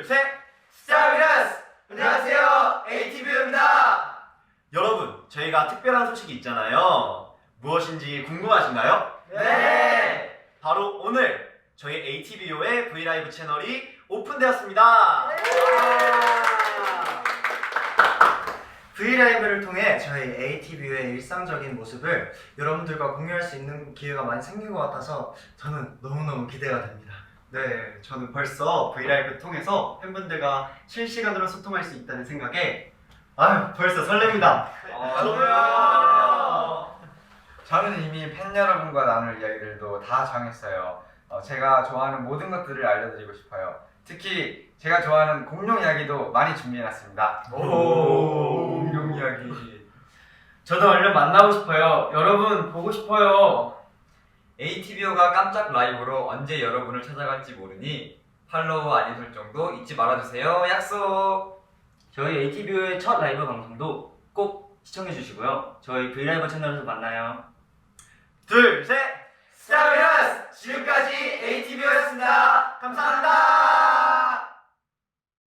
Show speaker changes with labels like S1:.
S1: 둘, 셋! 스타비너스! 안녕하세요, ATV입니다! 여러분, 저희가 특별한 소식이 있잖아요. 무엇인지 궁금하신가요?
S2: 네!
S1: 바로 오늘 저희 ATVO의 브이라이브 채널이 오픈되었습니다.
S2: 브이라이브를 통해 저희 ATV의 일상적인 모습을 여러분들과 공유할 수 있는 기회가 많이 생긴 것 같아서 저는 너무너무 기대가 됩니다.
S3: 네, 저는 벌써 브이라이브 통해서 팬분들과 실시간으로 소통할 수 있다는 생각에 아유, 벌써 설렙니다.
S1: 저도요.
S4: 저는 이미 팬 여러분과 나눌 이야기들도 다 정했어요. 어, 제가 좋아하는 모든 것들을 알려드리고 싶어요. 특히 제가 좋아하는 공룡 이야기도 많이 준비해놨습니다.
S1: 오.
S4: 공룡 이야기.
S5: 저도 얼른 만나고 싶어요. 여러분 보고 싶어요.
S6: ATVO가 깜짝 라이브로 언제 여러분을 찾아갈지 모르니 팔로우 알림 설정도 잊지 말아주세요. 약속!
S5: 저희 ATV의 첫 라이브 방송도 꼭 시청해 주시고요. 저희 브이라이브 채널에서 만나요.
S1: 둘, 셋!